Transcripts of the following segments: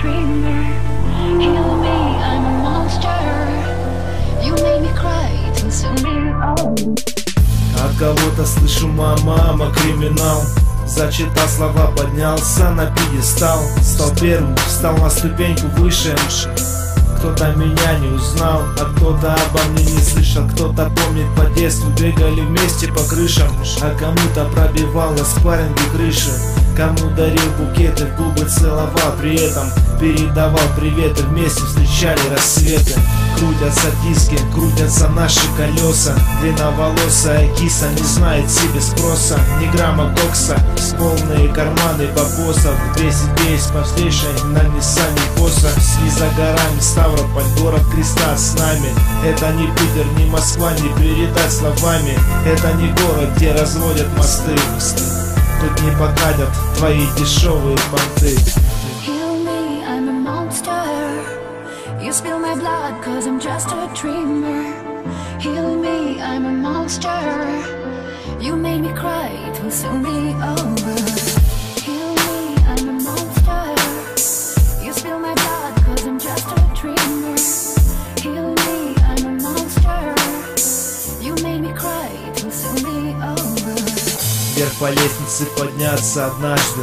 dreamer. Кого-то слышу, мама, криминал. Зачитал слова, поднялся на пьедестал Стал первым, встал на ступеньку выше кто-то меня не узнал, а кто-то обо мне не слышал. Кто-то помнит по детству, бегали вместе по крышам А кому-то пробивала спарринги крыши. Кому дарил букеты, в губы целовал При этом передавал приветы, вместе встречали рассветы Крутятся диски, крутятся наши колеса. Длинноволосая киса не знает себе спроса. Ни грамма кокса, полные карманы бабосов. Весь весь по встречной на Ниссане Боса Сли за горами Ставрополь, город креста с нами. Это не Питер, не Москва, не передать словами. Это не город, где разводят мосты. Тут не покадят твои дешевые понты You spill my blood cause I'm just a dreamer Heal me, I'm a monster You made me cry, it will soon be over Heal me, I'm a monster You spill my blood cause I'm just a dreamer Heal me, I'm a monster You made me cry, it will soon be over Вверх по лестнице подняться однажды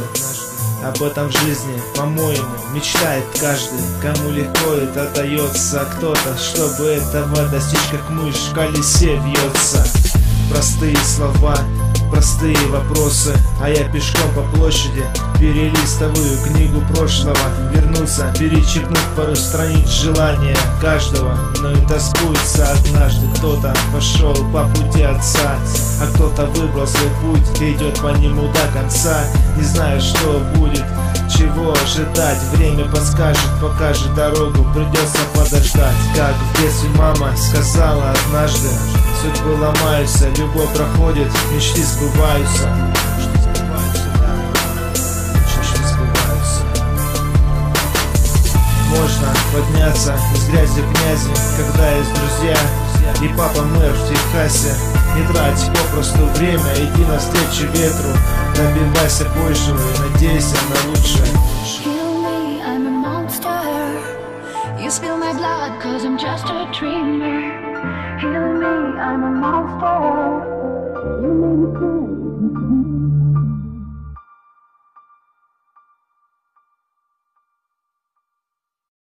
об этом в жизни, по-моему, мечтает каждый. Кому легко это дается, кто-то, чтобы этого достичь, как мышь в колесе вьется Простые слова, простые вопросы А я пешком по площади. Перелистываю книгу прошлого Вернуться, перечеркнуть пару страниц желания каждого. Но и тоскуется однажды кто-то пошел по пути отца. А кто-то выбрал свой путь и идет по нему до конца. Не знаю, что будет, чего ожидать. Время подскажет, покажет дорогу, придется подождать. Как в детстве мама сказала однажды Судьбы ломаются, любовь проходит, мечты сбываются. Можно подняться из грязи в грязи, когда есть друзья. И папа мэр в Техасе. Не трать попросту время, иди навстречу ветру. Добивайся большего и надейся на лучшее. You spill my blood cause I'm just a dreamer I'm a monster. You made me cry.